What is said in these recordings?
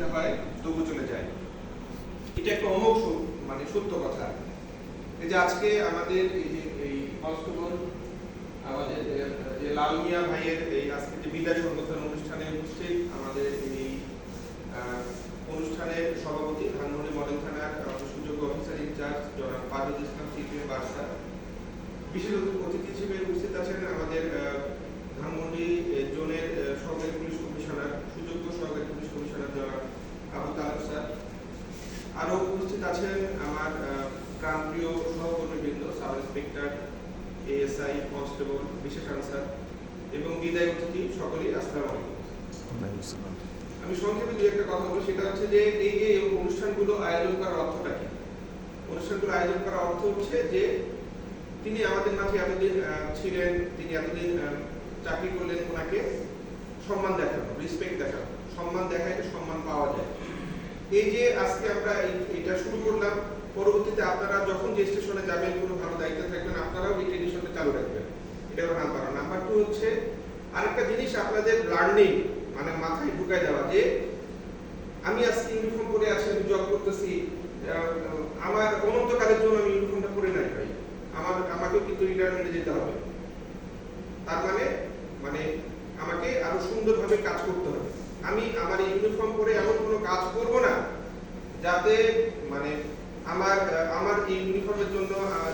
দিতে হয় তবু চলে যায়। এটা একটা অমোঘ মানে সত্য কথা। এই যে আজকে আমাদের এই যে আমাদের যে লাল মিয়া ভাইয়ের এই আজকে যে বিদায় সংবর্ধনা অনুষ্ঠানে উপস্থিত আমাদের এই অনুষ্ঠানের সভাপতি ধানমন্ডি মডেল থানার সুযোগ্য অফিসার ইনচার্জ জনাব পাজুল ইসলাম সিপিএম বার্সা বিশেষ অতিথি হিসেবে উপস্থিত আছেন আমাদের ধানমন্ডি জোনের আহ, সহকারী পুলিশ কমিশনার সুযোগ্য সহকারী পুলিশ কমিশনার জনাব আরও উপস্থিত আছেন আমার প্রাণপ্রিয় সহকর্মীবৃন্দ, সাব ইন্সপেক্টর, এএসআই, কনস্টেবল, বিশেষ আনসার এবং বিদায় অতিথি সকলেই আসসালামু আলাইকুম। আমি সংক্ষেপে দু একটা কথা বলব সেটা হচ্ছে যে এই যে অনুষ্ঠানগুলো আয়োজন করার অর্থটা কি? অনুষ্ঠানগুলো আয়োজন করার অর্থ হচ্ছে যে তিনি আমাদের মাঝে এতদিন ছিলেন, তিনি এতদিন চাকরি করলেন, ওনাকে সম্মান দেখানো রেসপেক্ট দেখানো। সম্মান দেখাইলে সম্মান পাওয়া যায়। এই যে আজকে আমরা এটা শুরু করলাম, পরবর্তীতে আপনারা যখন যে স্টেশনে যাবেন, কোনো ভালো দায়িত্বে থাকবেন, আপনারাও এই ট্রেডিশনটা চালু রাখবেন। এটা হলো নাম্বার ওয়ান নাম্বার টু হচ্ছে, আরেকটা জিনিস আপনাদের লার্নিং মানে মাথায় ঢুকাই দেওয়া যে, আমি আজকে ইউনিফর্ম পরে আছি, আমি জব করতেছি আমার অনন্তকালের জন্য আমি ইউনিফর্মটা পরে নাই ভাই। আমার, আমাকে কিন্তু রিটায়ারমেন্টে যেতে হবে। তার মানে মানে আমাকে আরও সুন্দরভাবে কাজ করতে হবে। আমি আমার ইউনিফর্ম পরে এমন কোনো কাজ করব না যাতে মানে আমার আমার এই ইউনিফর্মের জন্য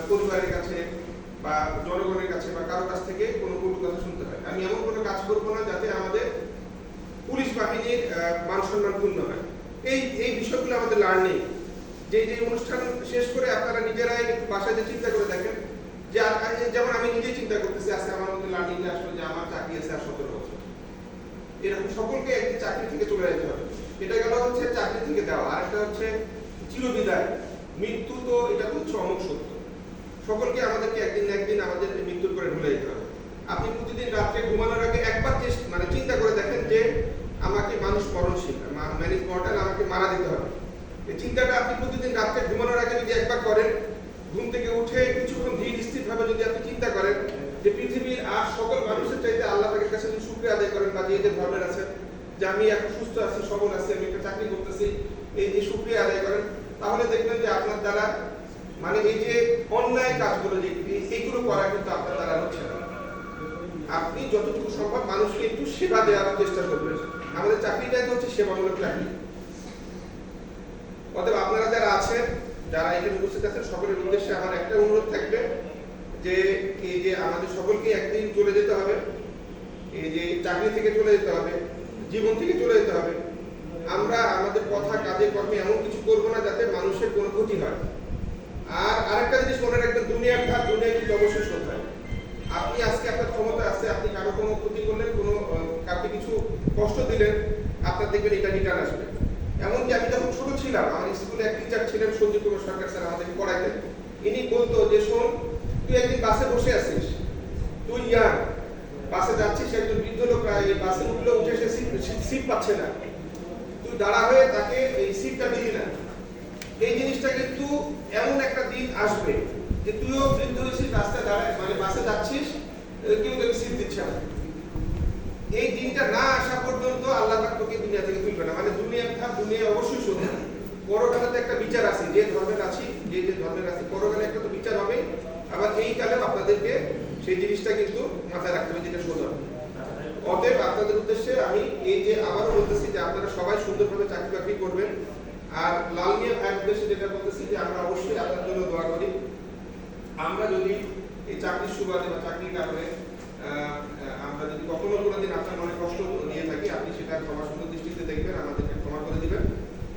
পরিবারের কাছে বা জনগণের কাছে বা কারও কাছ থেকে কোনো কটু কথা শুনতে হয়। আমি এমন কোনো কাজ করব না যাতে আমাদের পুলিশ বাহিনীর মান সম্মান পূর্ণ হয়। এই এই বিষয়গুলো আমাদের লার্নিং যে যে অনুষ্ঠান শেষ করে আপনারা নিজেরাই বাসায় চিন্তা করে দেখেন, যে যেমন আমি নিজেই চিন্তা করতেছি, আজকে আমার মধ্যে লার্নিংটা আসলে যে আমার চাকরি আছে আর সতেরো বছর। এরকম সকলকে একটি চাকরি থেকে চলে যেতে হবে। এটা গেল হচ্ছে চাকরি থেকে দেওয়া। আর একটা হচ্ছে চিরবিদায়। মৃত্যু তো এটা তো অমুক সত্য। সকলকে আমাদেরকে একদিন একদিন আমাদের মৃত্যুর করে ভুলে যেতে হবে। আপনি প্রতিদিন রাত্রে ঘুমানোর আগে একবার চেষ্টা মানে চিন্তা করে দেখেন যে আমাকে মানুষ মরণশীল। ম্যানেজ মর্টাল আমাকে মারা দিতে হবে। এই চিন্তাটা আপনি প্রতিদিন রাত্রে ঘুমানোর আগে যদি একবার করেন, ঘুম থেকে উঠে কিছুক্ষণ ধীর স্থির ভাবে যদি আপনি চিন্তা করেন যে পৃথিবীর আর সকল মানুষের চাইতে আল্লাহ পাকের কাছে যদি শুক্রিয়া আদায় করেন বা যে যে ধর্মের আছেন যে আমি এখন সুস্থ আছি, সবল আছি, আমি একটা চাকরি করতেছি, এই যে শুক্রিয়া আদায় করেন। তাহলে দেখবেন যে আপনার দ্বারা মানে এই যে অন্যায় কাজগুলো যে এইগুলো করা কিন্তু আপনার দ্বারা হচ্ছে না। আপনি যতটুকু সম্ভব মানুষকে একটু সেবা দেওয়ার চেষ্টা করবেন। আমাদের চাকরিটাই তো হচ্ছে সেবামূলক চাকরি। অতএব আপনারা যারা আছেন, যারা এখানে উপস্থিত আছেন, সকলের উদ্দেশ্যে আমার একটা অনুরোধ থাকবে যে, এই যে আমাদের সকলকে একদিন চলে যে চাকরি থেকে চলে যেতে হবে, জীবন থেকে চলে যেতে হবে, আমরা আমাদের কথা, কাজে, কর্মে এমন কিছু করব না যাতে মানুষের কোনো ক্ষতি হয়। আর আরেকটা জিনিস মনে রাখবেন দুনিয়ার ধার দুনিয়ায় কিন্তু শোধ হয় আপনি আজকে আপনার ক্ষমতা আছে, আপনি কারও কোনো ক্ষতি করলেন, কোনো কাউকে কিছু কষ্ট দিলেন, আপনার দেখবেন এটা রিটার্ন আসবে। এমনকি আমি যখন ছোট ছিলাম, আমার স্কুলে এক টিচার ছিলেন সঞ্জীব কুমার সরকার স্যার আমাদেরকে পড়াইতেন। ইনি বলতো যে, শোন, তুই একদিন বাসে বসে আছিস, তুই ইয়ার বাসে যাচ্ছিস একজন বৃদ্ধ লোক এই বাসে উঠলে, উঠে সে সিট পাচ্ছে না। তুই দাঁড়া হয়ে তাকে এই সিটটা দিলি না। এই জিনিসটা কিন্তু এমন একটা দিন আসবে যে তুইও বৃদ্ধ হয়েছিস রাস্তায় দাঁড়ায় মানে বাসে যাচ্ছিস কেউ তোকে সিট দিচ্ছে না। এই দিনটা না আসা পর্যন্ত আল্লাহ পাক তোকে দুনিয়া থেকে তুলবে না। মানে দুনিয়া ধাপ দুনিয়া অবশ্যই শোধ। পরকালে একটা বিচার আছে, যে ধর্মের আছি, যে যে ধর্মের আছে, পরকালে একটা তো বিচার হবে আবার এই কালেও আপনাদেরকে সেই জিনিসটা কিন্তু মাথায় রাখতে হবে, যেটা হবে অতএব আপনাদের উদ্দেশ্যে আমি এই যে আবারও বলতেছি যে আপনারা সবাই সুন্দরভাবে চাকরি বাকরি করবেন। আর লাল মিয়া ভাইয়ের উদ্দেশ্যে যেটা বলতেছি যে আমরা অবশ্যই আপনার জন্য দোয়া করি। আমরা যদি এই চাকরির সুবাদে বা চাকরির কারণে আমরা যদি কখনো কোনোদিন আপনার মনে কষ্ট নিয়ে থাকি, আপনি সেটা ক্ষমা সুন্দর দৃষ্টিতে দেখবেন, আমাদেরকে ক্ষমা করে দিবেন।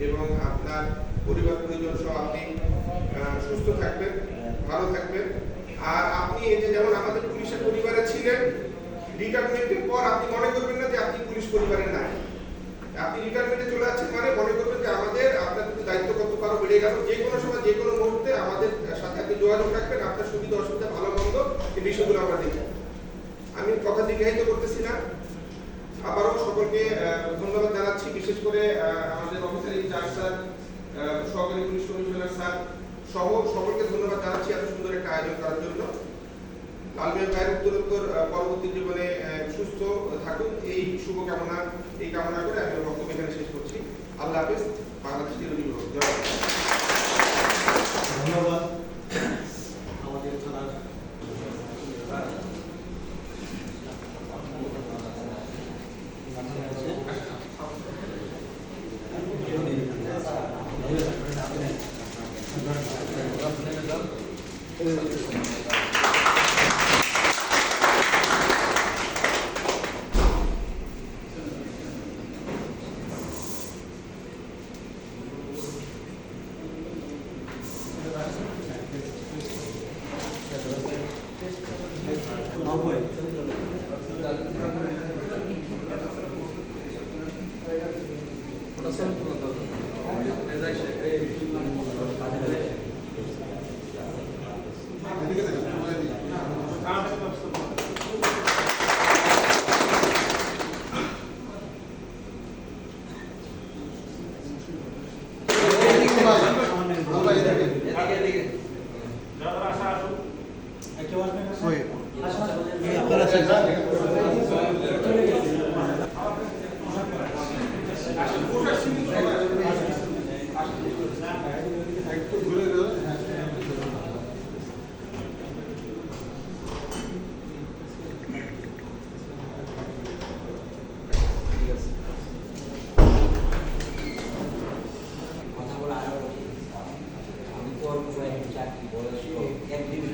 এবং আপনার পরিবার পরিজন সহ আপনি সুস্থ থাকবেন, ভালো থাকবেন। আর আপনি এই যে যেমন আমাদের পুলিশের পরিবারে ছিলেন রিটায়ারমেন্টের পর আপনি মনে করবেন না যে আপনি পুলিশ পরিবারের নাই আপনি রিটায়ারমেন্টে চলে আসছেন মানে মনে করবেন যে আমাদের, আপনার প্রতি দায়িত্ব কত কারও বেড়ে গেল। যে কোনো সময়, যে কোনো মুহূর্তে আমাদের সাথে আপনি যোগাযোগ রাখবেন, আপনার সুবিধা, অসুবিধা, ভালো, মন্দ এই বিষয়গুলো আমরা দেখব। আমি কথা দীর্ঘায়িত করতেছি না। আবারও সকলকে ধন্যবাদ জানাচ্ছি। বিশেষ করে আমাদের অফিসার ইনচার্জ স্যার সহকারী পুলিশ কমিশনার স্যার সহ সকলকে ধন্যবাদ জানাচ্ছি এত সুন্দর একটা আয়োজন করার জন্য। আলমের ভাইয়ের উত্তরোত্তর পরবর্তী জীবনে সুস্থ থাকুন। এই শুভকামনা, এই কামনা করে আমি বক্তব্য এখানে শেষ করছি। আল্লাহ হাফিজ। বাংলাদেশ ধন্যবাদ। Thì bỏ ra.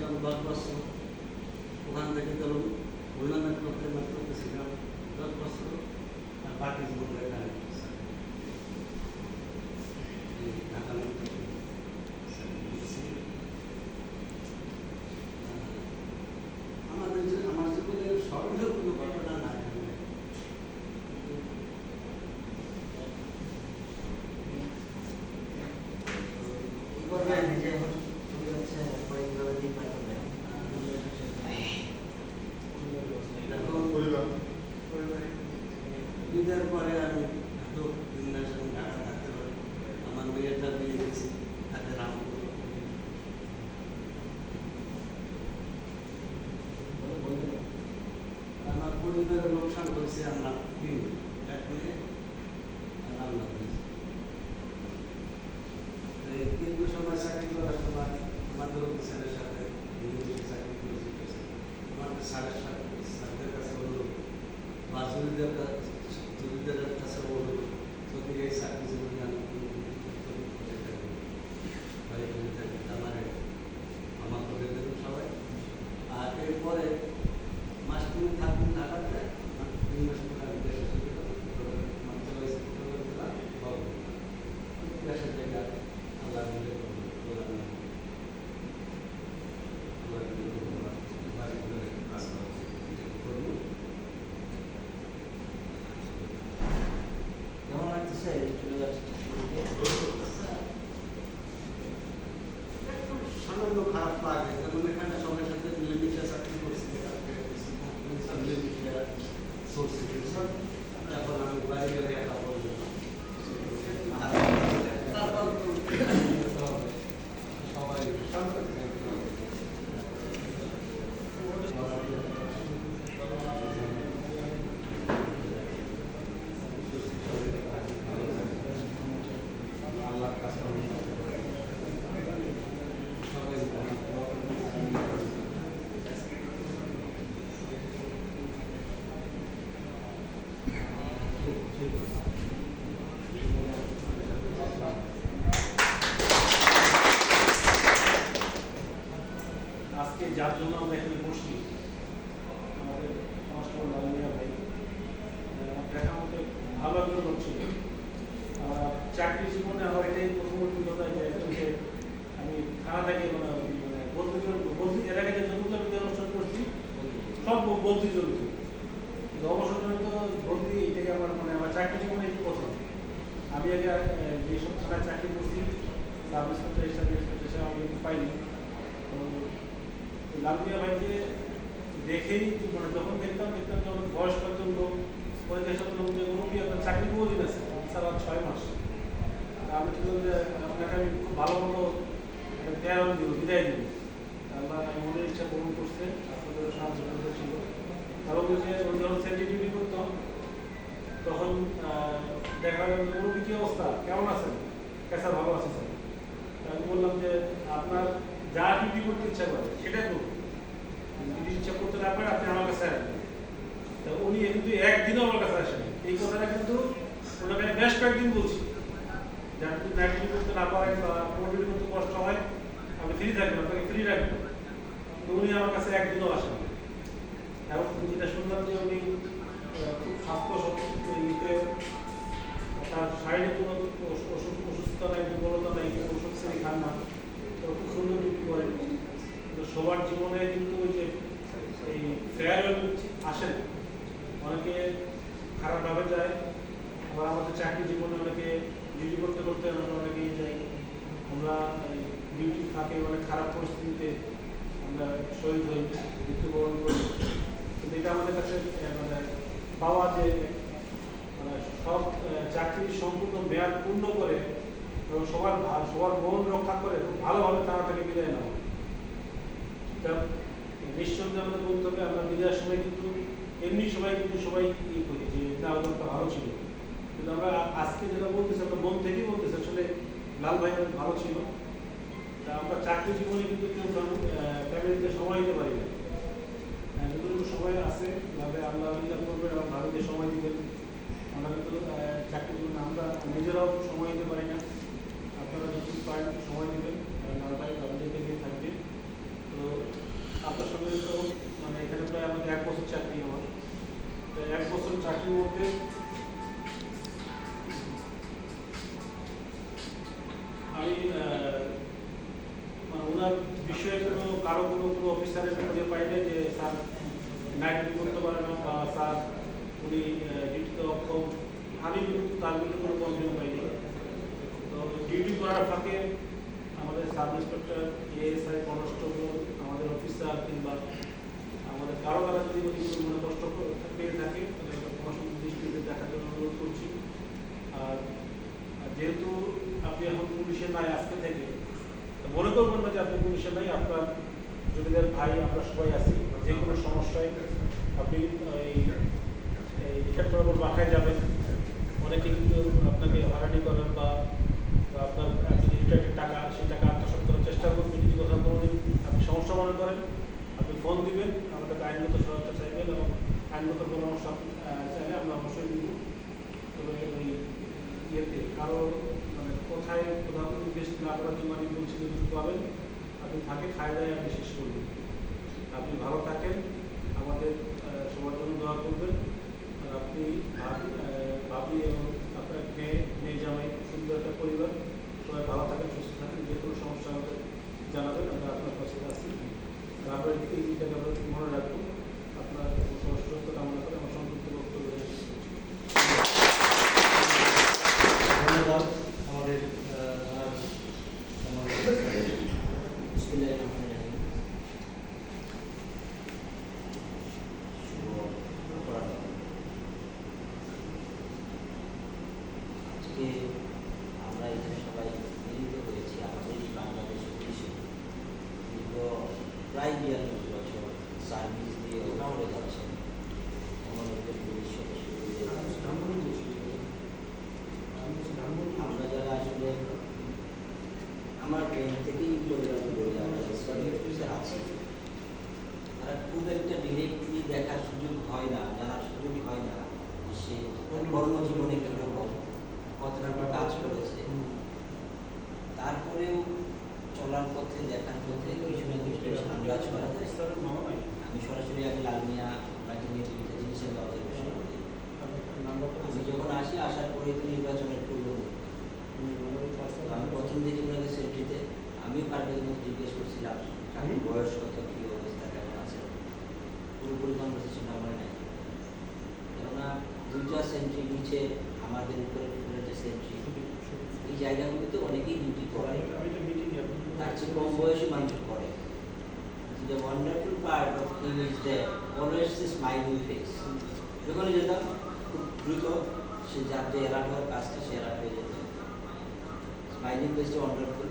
చేసినాం బాధపాస్తాం ఉదాహరణ దగ్గరికి ఉదాహరణకు వస్తే మాత్రం ఒక సిగ్నల్ బాధపాస్తాం పార్టీ బోర్డు అయితే 必要なという আহ, থানায় চাকরি করছি সাব পাইনি তো দেখেই মানে যখন দেখতাম দেখতাম যে অনেক বয়স্ক লোক যে আপনার চাকরি বহুদিন আছে ছয় মাস আমি যে আপনাকে খুব ভালো মতো তেয়ার দিব বিদায় দিব মনের ইচ্ছা পূরণ করছে আপনাদের ছিল কারণ যে করতাম তখন দেখা গেল মুরব্বী কী অবস্থা? কেমন আছেন? স্যার ভালো আছে স্যার? আমি বললাম যে, আপনার যা ডিউটি করতে ইচ্ছা করে, সেটাই করুন। যদি ইচ্ছা করতে না পারে আপনি আমার কাছে আসবেন তা উনি কিন্তু একদিনও আমার কাছে আসেন। এই কথাটা কিন্তু ওনাকে আমি বেশ কয়েকদিন বলছি। যে আপনি যদি ডিউটি করতে না পারেন বা কোনো ডিউটি করতে কষ্ট হয় আপনি ফ্রি থাকবেন আপনাকে ফ্রি রাখবেন তো উনি আমার কাছে একদিনও আসেন। এবং যেটা শুনলাম যে উনি খুব স্বাস্থ্য ইতে তার শারীরিক কোনো অসু- অসু- অসুস্থতা নাই দুর্বলতা নাই ওষুধ শ্রেণি খান না। খুব সুন্দর ডিউটি করেন কিন্তু সবার জীবনে কিন্তু ওই যে এই ফেয়ারওয়েল আসে না। অনেকে খারাপভাবে যায় আবার আমাদের চাকরি জীবনে অনেকে ডিউটি করতে করতে আমরা অনেকেই যাই। আমরা ডিউটি ফাঁকে অনেক খারাপ পরিস্থিতিতে আমরা শহীদ হই মৃত্যুবরণ করি। এটা আমাদের কাছে মানে পাওয়া যে মানে আহ, চাকরির সম্পূর্ণ মেয়াদ পূর্ণ করে এবং সবার সবার মন রক্ষা করে ভালোভাবে তাড়াতাড়ি বিদায় নেওয়া। নিঃসন্দেহে আমাদের বলতে হবে আমরা বিদায়ের সময় কিন্তু এমনি সবাই কিন্তু সবাই ই করি যে না ভালো ছিল। কিন্তু আমরা আজকে যেটা বলতেছি আমরা মন থেকেই বলতেছি আসলে লাল ভাই ভালো ছিল। তা আমরা চাকরি জীবনে কিন্তু কেউ ফ্যামিলিতে সময় দিতে পারি না। হ্যাঁ, যতটুকু সময় আছে ভাবে আল্লাহ করবেন এবং ভাবিতে সময় দিবেন। কিন্তু আহ, চাকরি আমরা নিজেরাও সময় দিতে পারি না। আপনারা যতটুকু পারেন সময় দিবেন ভাই আপনাদেরকে নিয়ে থাকবে। তো আপনার সঙ্গে তো মানে এখানে প্রায় আমাদের এক বছর চাকরি আমার তো এক বছর চাকরির মধ্যে আমি মানে ওনার বিষয়ে কোনো কারও কোনো কোনো অফিসারের খুঁজে পাইলে যে স্যার নাইট করতে পারে না বা স্যার উনি অক্ষম আমি কিন্তু তার বিরুদ্ধে কোনো কমপ্লেন পাইনি। তো ডিউটি করার ফাঁকে আমাদের সাব ইন্সপেক্টর এএসআই কনস্টেবল, আমাদের অফিসার কিংবা আমাদের কারও কারও যদি কোনো মনে কষ্ট পেয়ে থাকে তাহলে দৃষ্টিতে দেখার জন্য অনুরোধ করছি। আর যেহেতু আপনি এখন পুলিশে নাই আজকে থেকে মনে করবেন না যে আপনি পুলিশে নাই আপনার জমিদার ভাই, আমরা সবাই আছি যে কোনো সমস্যায় আপনি এই এই ক্ষেত্রে বাসায় যাবেন। অনেকে কিন্তু আপনাকে হয়রানি করেন বা আপনার আপনি টাকা, সেই টাকা আত্মসাৎ করার চেষ্টা করবেন। যদি কোথাও কোনোদিন আপনি সমস্যা মনে করেন, আপনি ফোন দিবেন, আমাদের আইনগত সহায়তা চাইবেন এবং আইনগত পরামর্শ চাইলে আমরা অবশ্যই দিব ইয়েতে কারও মানে কোথায় কোথাও ইনভেস্ট না করার জন্য আমি বলছি পাবেন, আপনি থাকে খায় দায় আপনি শেষ করবেন। আপনি ভালো থাকেন আমাদের আহ, সবার জন্য দোয়া করবেন আর আপনি ভাবি আহ, ভাবি এবং আপনার মেয়ে মেয়ে জামাই সুন্দর একটা পরিবার সবাই ভালো থাকেন সুস্থ থাকেন যে কোনো সমস্যা আমাদের জানাবেন আমরা আপনার কাছে আছি আর আমরা এই দিকটাকে আমরা মনে রাখব আপনার সবার সুস্থ কামনা করে আমার সংক্ষিপ্ত বক্তব্য শেষ করছি। ধন্যবাদ আমাদের আহ, আমাদের বিসমিল্লাহির রহমানির রহিম। শুভ অপরাহ্ন। আজকে আমরা এখানে সবাই মিলিত হয়েছি আমাদের এই বাংলাদেশ পুলিশে দীর্ঘ প্রায় বিয়াল্লিশ বছর সার্ভিস দিয়ে করে যাচ্ছেন আমাদের পুলিশ সদস্যদের আমরা যারা আসলে আমার ব্রেন থেকেই পরিবার বলে আমরা ইসলামিক অফিসে আছি তারা খুব একটা ডিরেক্টলি দেখার সুযোগ হয় না জানার সুযোগ হয় না সে কর্মজীবনে কীরকম কতটা কাজ করেছে। তারপরেও চলার পথে দেখার পথে কিছু জিনিস আন্দাজ করা যায় আমি সরাসরি আমি লালমিয়া আপনাকে নিয়ে দুইটা জিনিসের অবজারভেশন করি। আমি যখন আসি আসার পরে তো নির্বাচনের পূর্ব আমি প্রথম দিকে ওনাদের সেন্ট্রিতে আমি পারভেজের মধ্যে জিজ্ঞেস করছিলাম বয়স কত কী অবস্থা কেমন আছে পুরোপুরি আমার নেই। কেননা দুইটা সেন্ট্রি নিচে আমাদের উপরে যে সেন্ট্রি এই অনেকেই ডিউটি করে। তার চেয়ে কম বয়সী মানুষ করে। দ্য স্মাইলিং ফেস যখনই যেতাম খুব দ্রুত সে যার যে অ্যালার্ট হওয়ার কাজটা সে অ্যালার্ট হয়ে যেত। স্মাইলিং ফেসটা ওয়ান্ডারফুল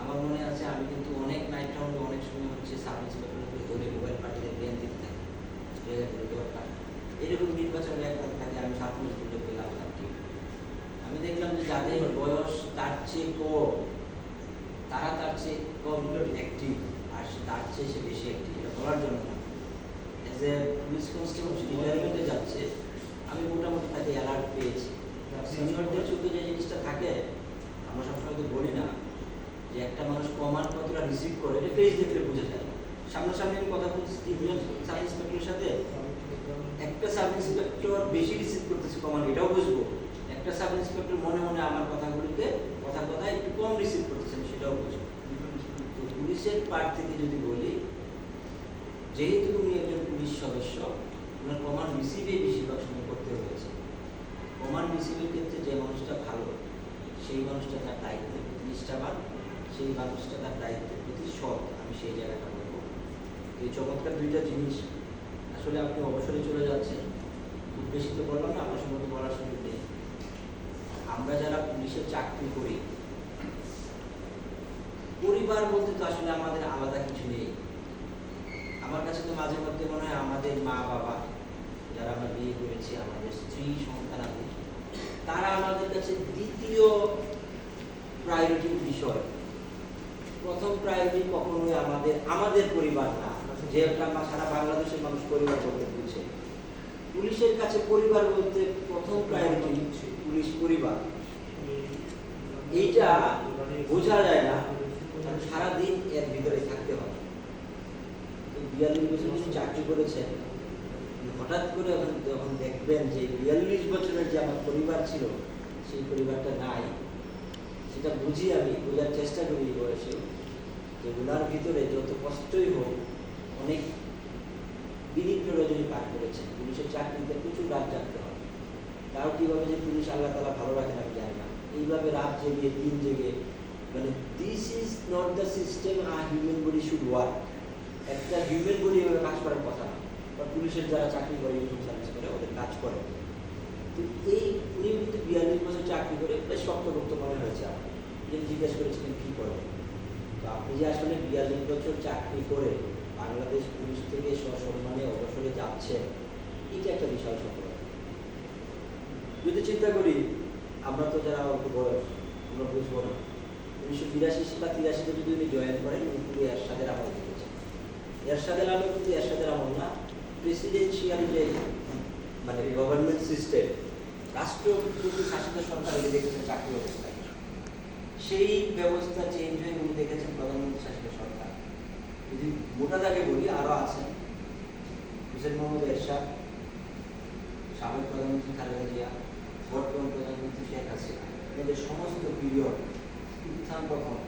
আমার মনে আছে আমি কিন্তু অনেক নাইট রাউন্ডে অনেক সময় হচ্ছে সাব ইন্সপেক্টরকে ধরে মোবাইল ব্রেন দিতে জায়গা করে দেওয়ার এরকম নির্বাচনের একটা থাকে, আমি সাত মাস ধরে পেলাম কি আমি দেখলাম যে যাদের বয়স তার চেয়ে কম, তারা তার চেয়ে কম অ্যাক্টিভ আর তার চেয়ে সে বেশি অ্যাক্টিভ এটা বলার জন্য না। এজ এ পুলিশ কনস্টেবল রিটায়ারমেন্টে যাচ্ছে, আমি মোটামুটি তাকে অ্যালার্ট পেয়েছি। সিনিয়রদের চোখে যে জিনিসটা থাকে, আমরা সবসময় তো বলি না, যে একটা মানুষ কমান্ড কতটা রিসিভ করে, এটা ফেস দেখলে বোঝা যায়। সামনাসামনি আমি কথা বলছি দুজন সাব ইন্সপেক্টরের সাথে? একটা সাব ইন্সপেক্টর বেশি রিসিভ করতেছে কমান্ড এটাও বুঝব। একটা সাব ইন্সপেক্টর মনে মনে আমার কথাগুলিতে কথা কথা একটু কম রিসিভ করতেছেন সেটাও বুঝব। তো পুলিশের পার্ট থেকে যদি বলি, যেহেতু উনি একজন পুলিশ সদস্য ওনার কমান্ড রিসিভে বেশিরভাগ সময় করতে হয়েছে। কমান্ড রিসিভের ক্ষেত্রে যে মানুষটা ভালো, সেই মানুষটা তার দায়িত্বের প্রতি নিষ্ঠাবান, সেই মানুষটা তার দায়িত্বের প্রতি সৎ, আমি সেই জায়গাটা এই চমৎকার দুইটা জিনিস আসলে আপনি অবসরে চলে যাচ্ছেন। খুব বেশি তো বললাম না আপনার সম্পর্কে বলার সুযোগ নেই। আমরা যারা পুলিশের চাকরি করি, পরিবার বলতে তো আসলে আমাদের আলাদা কিছু নেই। আমার কাছে তো মাঝে মধ্যে মনে হয় আমাদের মা বাবা, যারা আমরা বিয়ে করেছি, আমাদের স্ত্রী সন্তান সন্তানাদি তারা আমাদের কাছে দ্বিতীয় প্রায়োরিটির বিষয়। প্রথম প্রায়োরিটি কখনোই আমাদের আমাদের পরিবার না। যে আমরা সারা বাংলাদেশের মানুষ পরিবার বলতে বুঝে পুলিশের কাছে পরিবার বলতে প্রথম প্রায়োরিটি পুলিশ পরিবার। এইটা বোঝা যায় না সারাদিন এর ভিতরে থাকতে হয়। বিয়াল্লিশ বছর চাকরি করেছেন হঠাৎ করে যখন দেখবেন যে বিয়াল্লিশ বছরের যে আমার পরিবার ছিল, সেই পরিবারটা নাই। সেটা বুঝি আমি, বোঝার চেষ্টা করি বয়সে যে ওনার ভিতরে যত কষ্টই হোক অনেক বিনিগ্ন রজনী পার করেছেন। পুলিশের চাকরিতে প্রচুর রাত জাগতে হয়। তাও কীভাবে যে পুলিশ আল্লাহ তালা ভালো রাখেন আমি জানি না। এইভাবে রাত জেগে, দিন জেগে মানে this is not the system a human body should work একটা হিউম্যান বডি এভাবে কাজ করার কথা না। বা পুলিশের যারা চাকরি করে ইউনিফর্ম সার্ভিস করে, ওদের কাজ করে। তো এই উনি কিন্তু বিয়াল্লিশ বছর চাকরি করে বেশ শক্তভক্ত মনে হয়েছে আপনি যিনি জিজ্ঞেস করেছিলেন কী করে? তো আপনি যে আসলে বিয়াল্লিশ বছর চাকরি করে বাংলাদেশ পুলিশ থেকে সসম্মানে অবসরে যাচ্ছে, এটা একটা বিশাল সফলতা যদি চিন্তা করি, আমরা তো যারা অল্প বয়স, আমরা বুঝব না। উনিশশো বিরাশি বা তিরাশিতে যদি উনি জয়েন করেন, উনি পুরো এরশাদের আমল দেখেছেন। এরশাদের আমল কিন্তু এরশাদের আমল না প্রেসিডেন্সিয়াল যে মানে গভর্নমেন্ট সিস্টেম রাষ্ট্রপতি শাসিত সরকার দেখেছেন, চাকরি অবস্থায়। সেই ব্যবস্থা চেঞ্জ হয়ে উনি দেখেছেন, প্রধানমন্ত্রী যদি মোটা দাগে বলি আরও আছেন হুসেন মোহাম্মদ এরশাদ, সাবেক প্রধানমন্ত্রী খালেদা জিয়া, বর্তমান প্রধানমন্ত্রী শেখ হাসিনা, এদের সমস্ত পিরিয়ড উত্থান পতন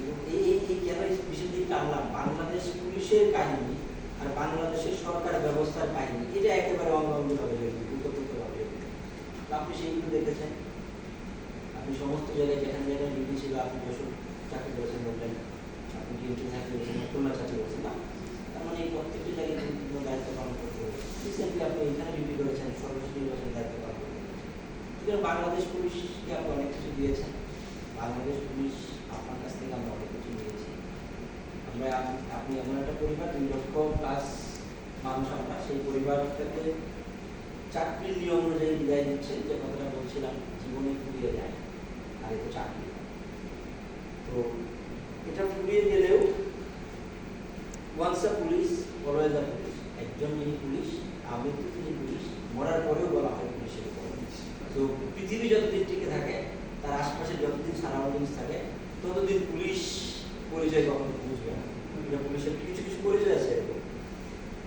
এবং এই এই কেন এই বিষয়টি টানলাম? বাংলাদেশ পুলিশের কাহিনী আর বাংলাদেশের সরকার ব্যবস্থার কাহিনী, এটা একেবারে জড়িত তো আপনি সেইগুলো দেখেছেন? আপনি সমস্ত জায়গায় যেখানে যেখানে ডিউটি ছিল, আপনি বসে চাকরি করেছেন বললেন। বাংলাদেশ পুলিশকে আপনি অনেক কিছু দিয়েছেন বাংলাদেশ পুলিশ আপনার কাছ থেকে আমরা অনেক কিছু নিয়েছি আমরা আপনি এমন একটা পরিবার দুই লক্ষ প্লাস মানুষ আমরা সেই পরিবারটাকে চাকরির নিয়ম অনুযায়ী বিদায় দিচ্ছে যে কথাটা বলছিলাম জীবনে ফুরিয়ে যায় আর এটা চাকরি তো এটা ফুরিয়ে গেলেও once a police always a police একজন যিনি পুলিশ, আমি তো তিনি পুলিশ, মরার পরেও বলা হয় পুলিশের তো পৃথিবী যতদিন টিকে থাকে, তার আশপাশে যতদিন সারাউন্ডিংস থাকে, ততদিন পুলিশ পরিচয় কখনো বুঝবে না। পুলিশের কিছু কিছু পরিচয় আছে।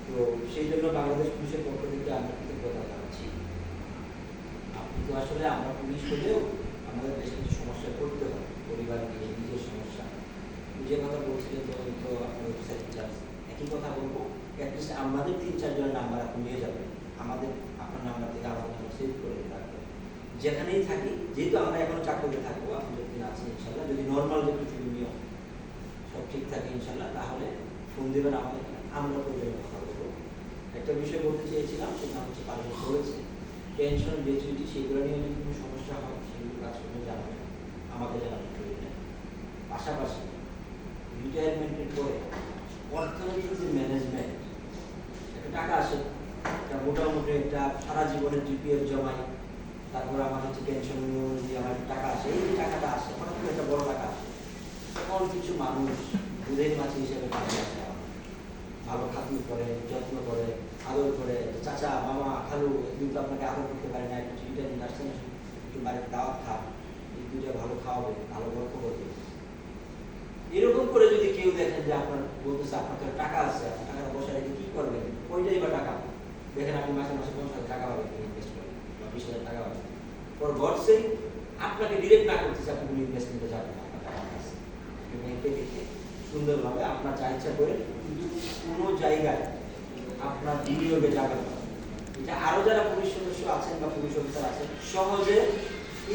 তো সেই জন্য বাংলাদেশ পুলিশের পক্ষ থেকে আমরা কৃতজ্ঞতা জানাচ্ছি। তো আসলে আমরা পুলিশ হলেও আমাদের বেশ কিছু সমস্যায় পড়তে হয়। পরিবার নিয়ে নিজের সমস্যা যে কথা বলছিলেন, তো আপনার অফিসার ইনচার্জ একই কথা বলব। অ্যাটলিস্ট আমাদের তিন, চারজনের নাম্বার আপনি নিয়ে যাবেন। আমাদের, আপনার নাম্বার থেকে নাম্বার সেভ করে রাখবেন যেখানেই থাকি, যেহেতু আমরা এখনও চাকরিতে থাকব, আপনি যদি আছেন, ইনশাল্লাহ, যদি নর্মাল যে কিছু নিয়ম, সব ঠিক থাকে, ইনশাল্লাহ, তাহলে ফোন দেবেন আমাদের আমরা প্রয়োজনে কথা বলব। একটা বিষয় বলতে চেয়েছিলাম, সেটা হচ্ছে পালন করেছে। টেনশন গ্রেচুইটি সেগুলো নিয়ে যদি কোনো সমস্যা হয়, সেগুলো কাজ করতে জানাবেন। আমাকে জানাবেন। প্রয়োজনে পাশাপাশি রিটায়ারমেন্টের পরে অর্থনৈতিক যে ম্যানেজমেন্ট একটা টাকা আসে একটা মোটামুটি একটা সারা জীবনের জিপিএফ জমাই তারপর আমার হচ্ছে পেনশন আমার টাকা আসে এই টাকাটা আসে হঠাৎ একটা বড় টাকা আসে তখন কিছু মানুষ দুধের মাছি হিসেবে কাজে আসে ভালো খাতির করে, যত্ন করে, আদর করে, চাচা, মামা, খালু একদিন তো আপনাকে আদর করতে পারে না, একটু চিন্তা নিয়ে আসছেন একটু বাড়িতে দাওয়াত খা এই দুইটা ভালো খাওয়াবে, ভালো গল্প করবে। এরকম করে যদি কেউ দেখেন যে আপনার বলতেছে আপনার টাকা আছে, আপনি টাকা বসে রেখে কি করবেন? ওইটাই বা টাকা। দেখেন আপনি মাসে মাসে পঞ্চাশ হাজার টাকা পাবেন ইনভেস্ট করেন বা বিশ হাজার টাকা পাবেন। গড সেই আপনাকে ডিরেক্ট না করতেছে আপনি কোনো ইনভেস্টমেন্টে যাবেন আপনার টাকা আছে। ব্যাংকে সুন্দরভাবে আপনার যা ইচ্ছা করে কিন্তু কোনো জায়গায় আপনার বিনিয়োগে যাবেন না। এটা আরও যারা পুলিশ সদস্য আছেন বা পুলিশ অফিসার আছেন, সহজে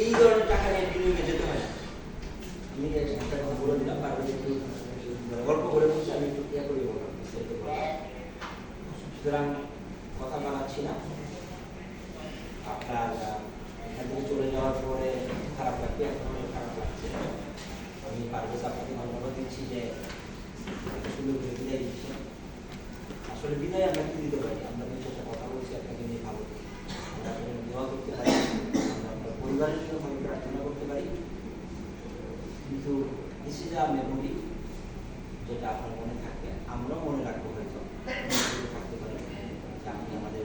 এই ধরনের টাকা নিয়ে বিনিয়োগে যেতে হয় না। আমি একটা কথা বলে দিলাম তারপরে একটু গল্প করে বলছি আমি একটু ইয়ে করে বললাম সুতরাং কথা বাড়াচ্ছি না আপনার এখান থেকে চলে যাওয়ার পরে? খারাপ লাগবে এখন খারাপ লাগছে আমি পারভেজ আপনাকে ধন্যবাদ দিচ্ছি যে সুন্দর করে বিদায় দিচ্ছি আসলে বিদায় আমরা কি দিতে পারি? আমরা কিন্তু একটা কথা বলছি আপনাকে নিয়ে ভালো আমরা আপনাকে করতে পারি আমরা পরিবারের জন্য ভালো প্রার্থনা করতে পারি। কিন্তু দিস ইজ আ মেমোরি যেটা আপনার মনে থাকবে। আমরাও মনে রাখব হয়তো। থাকতে পারে। আপনি আমাদের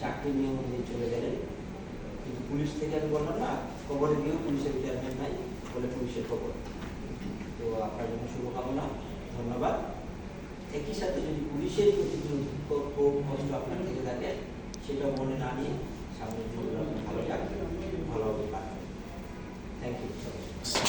চাকরি নিয়ম অনুযায়ী চলে গেলেন। কিন্তু পুলিশ থেকে আমি বললাম, না, খবরে গিয়েও পুলিশের রিটায়ারমেন্ট নাই। বলে পুলিশের খবর। তো আপনার জন্য শুভকামনা। ধন্যবাদ। একই সাথে যদি পুলিশের প্রতি কষ্ট আপনার থেকে থাকে সেটা মনে না নিয়ে সামনের দিনগুলো আপনি ভালো Thank you.